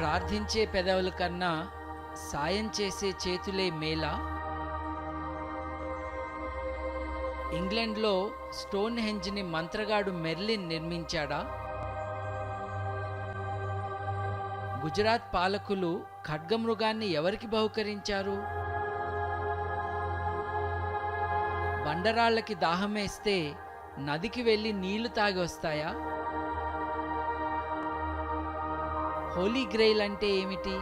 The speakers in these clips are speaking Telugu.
ప్రార్థించే పెదవుల కన్నా సాయం చేసే చేతులే మేలా ఇంగ్లాండ్లో స్టోన్ హెంజ్ని మంత్రగాడు మెర్లిన్ నిర్మించాడా? గుజరాత్ పాలకులు ఖడ్గమృగాన్ని ఎవరికి బహుకరించారు? బండరాళ్ళకి దాహమేస్తే నదికి వెళ్ళి నీళ్ళు తాగి వస్తాయా? హోలీ గ్రెయిల్ అంటే ఏమిటి?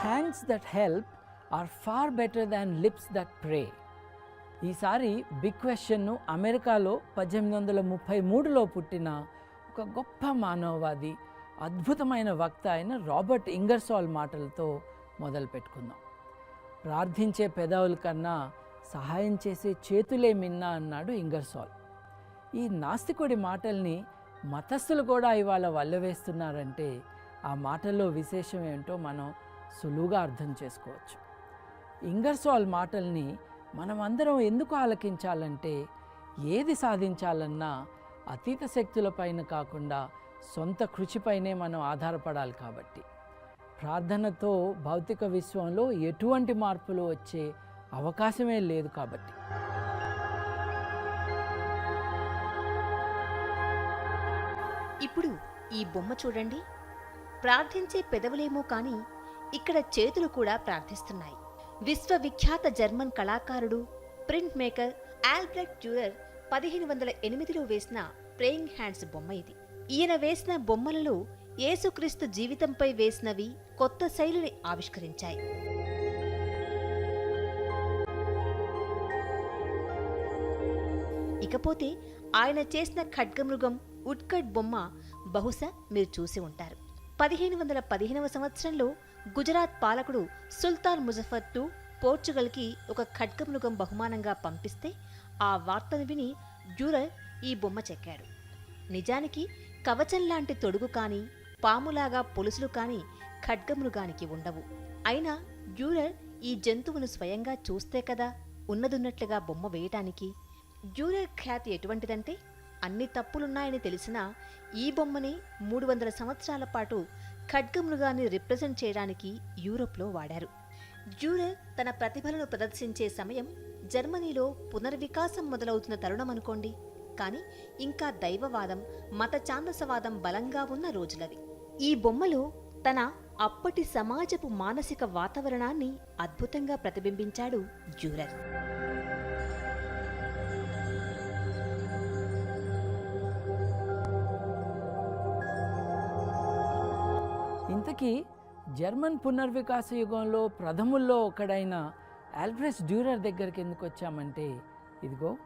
Hands that help are far better than lips that pray ఈసారి బిగ్ క్వశ్చన్ను అమెరికాలో పద్దెనిమిది వందల ముప్పై మూడులో పుట్టిన ఒక గొప్ప మానవవాది అద్భుతమైన వక్త అయిన రాబర్ట్ ఇంగర్సాల్ మాటలతో మొదలు పెట్టుకుందాం ప్రార్థించే పెదవుల కన్నా సహాయం చేసే చేతులే మిన్నా అన్నాడు ఇంగర్సాల్ ఈ నాస్తికుడి మాటల్ని మతస్థులు కూడా ఇవాళ వల్లవేస్తున్నారంటే ఆ మాటల్లో విశేషం ఏంటో మనం సులువుగా అర్థం చేసుకోవచ్చు. ఇంగర్సాల్ మాటల్ని మనం అందరం ఎందుకు ఆలకించాలంటే ఏది సాధించాలన్నా అతీత శక్తులపైన కాకుండా సొంత కృషిపైనే మనం ఆధారపడాలి కాబట్టి. ప్రార్థనతో భౌతిక విశ్వంలో ఎటువంటి మార్పులు వచ్చే అవకాశమే లేదు కాబట్టి. ఇప్పుడు ఈ బొమ్మ చూడండి. ప్రార్థించే పెదవులేమో కానీ ఇక్కడ చేతులు కూడా ప్రార్థిస్తున్నాయి. విశ్వవిఖ్యాత జర్మన్ కళాకారుడు ప్రింట్ మేకర్ ఆల్బ్రెక్ట్ డ్యూరర్ పదిహేను వందల ఎనిమిదిలో వేసిన ప్రేయింగ్ హ్యాండ్స్ బొమ్మ ఇది. ఈయన వేసిన బొమ్మలలో యేసుక్రీస్తు జీవితంపై వేసినవి కొత్త శైలిని ఆవిష్కరించాయి. కాకపోతే ఆయన చేసిన ఖడ్గమృగం ఉడ్కట్ బొమ్మ బహుశా మీరు చూసి ఉంటారు. పదిహేను వందల పదిహేనవ సంవత్సరంలో గుజరాత్ పాలకుడు సుల్తాన్ ముజఫర్ టు పోర్చుగల్కి ఒక ఖడ్గమృగం బహుమానంగా పంపిస్తే ఆ వార్తను విని డ్యూరర్ ఈ బొమ్మ చెక్కాడు. నిజానికి కవచం లాంటి తొడుగు కానీ పాములాగా పొలుసులు కానీ ఖడ్గమృగానికి ఉండవు. అయినా డ్యూరర్ ఈ జంతువును స్వయంగా చూస్తే కదా ఉన్నదున్నట్లుగా బొమ్మ వేయటానికి? డ్యూరర్ ఖ్యాతి ఎటువంటిదంటే అన్ని తప్పులున్నాయని తెలిసినా ఈ బొమ్మని మూడు వందల సంవత్సరాల పాటు ఖడ్గమృగాన్ని రిప్రజెంట్ చేయడానికి యూరోప్లో వాడారు. జూరర్ తన ప్రతిభలను ప్రదర్శించే సమయం జర్మనీలో పునర్వికాసం మొదలవుతున్న తరుణం అనుకోండి. కానీ ఇంకా దైవవాదం మత ఛాందసవాదం బలంగా ఉన్న రోజులవి. ఈ బొమ్మలో తన అప్పటి సమాజపు మానసిక వాతావరణాన్ని అద్భుతంగా ప్రతిబింబించాడు జూరర్ ఇంతకీ జర్మన్ పునర్వికాస యుగంలో ప్రథముల్లో ఒకడైన ఆల్ఫ్రెస్ డ్యూరర్ దగ్గరికి ఎందుకు వచ్చామంటే ఇదిగో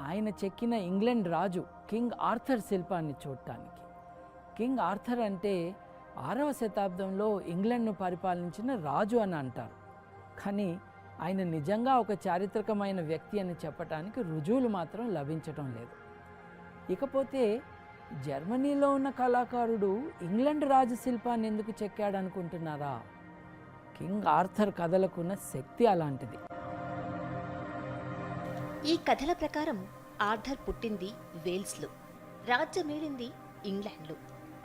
ఆయన చెక్కిన ఇంగ్లాండ్ రాజు కింగ్ ఆర్థర్ శిల్పాన్ని చూడటానికి. కింగ్ ఆర్థర్ అంటే ఆరవ శతాబ్దంలో ఇంగ్లాండ్ను పరిపాలించిన రాజు అని అంటారు. కానీ ఆయన నిజంగా ఒక చారిత్రకమైన వ్యక్తి అని చెప్పటానికి రుజువులు మాత్రం లభించటం లేదు. ఇకపోతే జర్మనీలో ఉన్న కళాకారుడు ఇంగ్లాండ్ రాజశిల్పాన్ని ఎందుకు చెక్కాడు అనుకుంటున్నారా కింగ్ ఆర్థర్ కథలకున్న శక్తి అలాంటిది. ఈ కథల ప్రకారం ఆర్థర్ పుట్టింది వేల్స్లో రాజ్యమేలింది ఇంగ్లాండ్లో.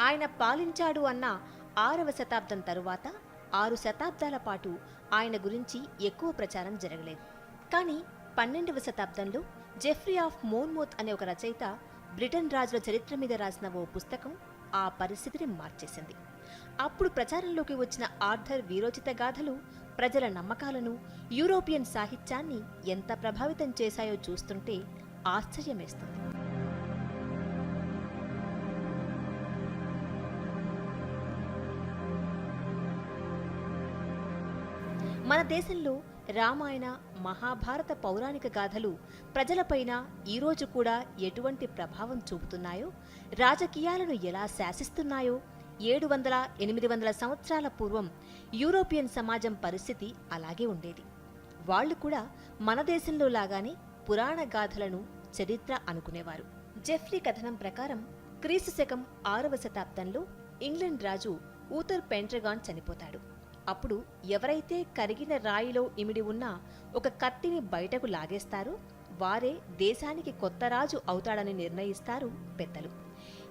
ఆయన పాలించాడు అన్న ఆరవ శతాబ్దం తరువాత ఆరు శతాబ్దాల పాటు ఆయన గురించి ఎక్కువ ప్రచారం జరగలేదు. కానీ పన్నెండవ శతాబ్దంలో జెఫ్రీ ఆఫ్ మోన్మోత్ అనే ఒక రచయిత బ్రిటన్ రాజుల చరిత్ర మీద రాసిన ఓ పుస్తకం ఆ పరిస్థితిని మార్చేసింది. అప్పుడు ప్రచారంలోకి వచ్చిన ఆర్థర్ వీరోచిత గాథలు ప్రజల నమ్మకాలను యూరోపియన్ సాహిత్యాన్ని ఎంత ప్రభావితం చేశాయో చూస్తుంటే ఆశ్చర్యమేస్తుంది. మన దేశంలో రామాయణ మహాభారత పౌరాణిక గాథలు ప్రజలపైన ఈరోజు కూడా ఎటువంటి ప్రభావం చూపుతున్నాయో రాజకీయాలను ఎలా శాసిస్తున్నాయో ఏడు వందల ఎనిమిది వందల సంవత్సరాల పూర్వం యూరోపియన్ సమాజం పరిస్థితి అలాగే ఉండేది. వాళ్ళు కూడా మన దేశంలో లాగానే పురాణ గాథలను చరిత్ర అనుకునేవారు. జెఫ్రీ కథనం ప్రకారం క్రీస్తు శకం ఆరవ శతాబ్దంలో ఇంగ్లాండ్ రాజు ఊతర్ పెంట్రగాన్ చనిపోతాడు. అప్పుడు ఎవరైతే కరిగిన రాయిలో ఇమిడి ఉన్న ఒక కత్తిని బయటకు లాగేస్తారో వారే దేశానికి కొత్త రాజు అవుతాడని నిర్ణయిస్తారు పెద్దలు.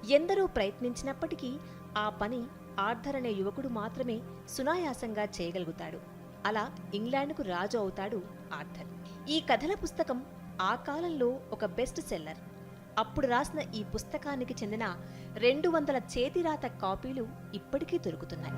ఎందరో ప్రయత్నించినప్పటికీ ఆ పని ఆర్థర్ అనే యువకుడు మాత్రమే సునాయాసంగా చేయగలుగుతాడు. అలా ఇంగ్లాండ్కు రాజు అవుతాడు ఆర్థర్ ఈ కథల పుస్తకం ఆ కాలంలో ఒక బెస్ట్ సెల్లర్. అప్పుడు రాసిన ఈ పుస్తకానికి చెందిన రెండు వందల చేతిరాత కాపీలు ఇప్పటికీ దొరుకుతున్నాయి.